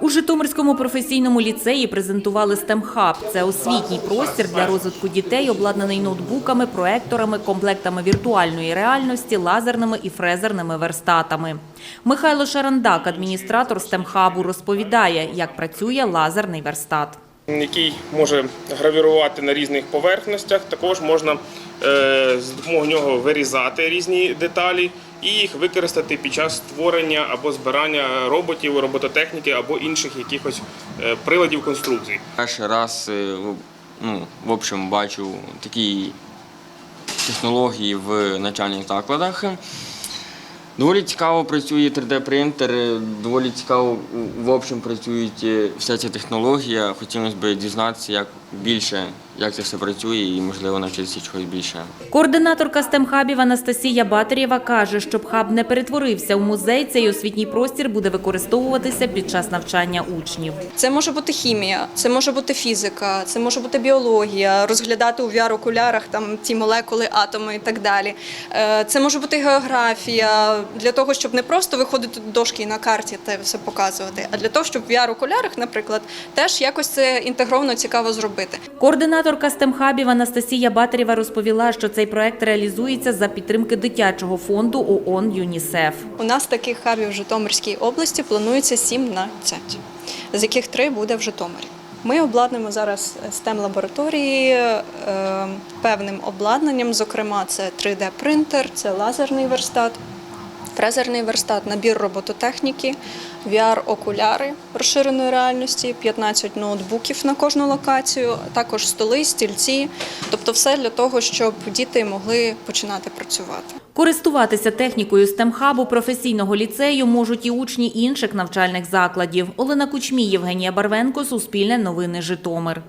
У Житомирському професійному ліцеї презентували STEM-хаб. Це освітній простір для розвитку дітей, обладнаний ноутбуками, проекторами, комплектами віртуальної реальності, лазерними і фрезерними верстатами. Михайло Шарандак, адміністратор STEM-хабу, розповідає, як працює лазерний верстат. Який може гравірувати на різних поверхностях. Також можна е, з допомогою нього вирізати різні деталі і їх використати під час створення або збирання роботів, робототехніки або інших якихось е, приладів конструкцій. Перший раз е, ну, в общем, бачу такі технології в навчальних закладах. Доволі цікаво працює 3D-принтер, е, доволі цікаво в общем працюють е, вся ця технологія. Хотілося б дізнатися як більше, як це все працює, і можливо навчитися чогось більше. Координаторка STEM-хабів Анастасія Батарєва каже, щоб хаб не перетворився в музей, цей освітній простір буде використовуватися під час навчання учнів. Це може бути хімія, це може бути фізика, це може бути біологія, розглядати у VR-окулярах там ті молекули, атоми і так далі. Е, Це може бути географія для того, щоб не просто виходити до дошки на карті те все показувати, а для того, щоб в VR-окулярах, наприклад, теж якось це інтегровано цікаво зробити. Координаторка STEM-хабів Анастасія Батарєва розповіла, що цей проект реалізується за підтримки дитячого фонду ООН ЮНІСЕФ. У нас таких хабів в Житомирській області планується 17, з яких три буде в Житомирі. Ми обладнуємо зараз stem лабораторії е, певним обладнанням. Зокрема, це 3D-принтер, це лазерний верстат, фрезерний верстат, набір робототехніки, VR-окуляри розширеної реальності, 15 ноутбуків на кожну локацію, також столи, стільці. Тобто, все для того, щоб діти могли починати працювати. Користуватися технікою STEM-хабу професійного ліцею можуть і учні інших навчальних закладів. Олена Кучмій, Євгенія Барвенко, Суспільне новини Житомир.